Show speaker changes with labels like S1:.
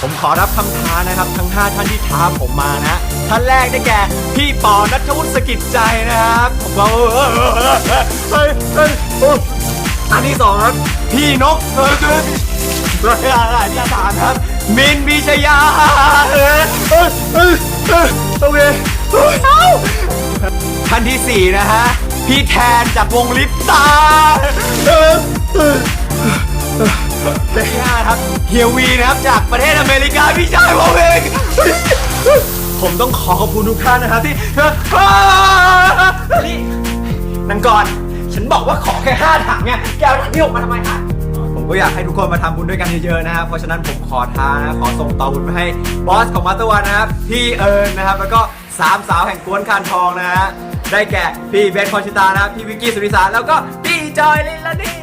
S1: ผมขอรับคำท้านะครับ ทั้ง 5 ท่านที่ท้าผมมานะ ท่านแรกได้แก่พี่ปอนัทวุฒิสกิจใจนะครับผมก็เฮ้ยเฮ้ยเฮ้อันที่สองครับ พี่นกเออคือรายการที่สามครับมินบีชยาเออเออเออโอเคเฮ้ยเอ้าท่านที่4นะฮะพี่แทนจากวงลิปตาาครับเฮียวีนะครับจากประเทศอเมริกาพี่ชายผมเองผมต้องขอขอบคุณทุกท่านนะครับที่นี่นังก่อนฉันบอกว่าขอแค่ห้าถังไงแกเอาถังที่หกมาทำไมฮะผมก็อยากให้ทุกคนมาทำบุญด้วยกันเยอะๆนะครับเพราะฉะนั้นผมขอทานะขอส่งต่อบุญไปให้บอสของมาตวันนะครับพี่เอิญนะครับ แล้วก็สามสาวแห่งกวนคานทองนะฮะได้แก่พี่เบนพรชิตานะครับพี่วิกกี้สุริสารแล้วก็พี่จอยลินลานี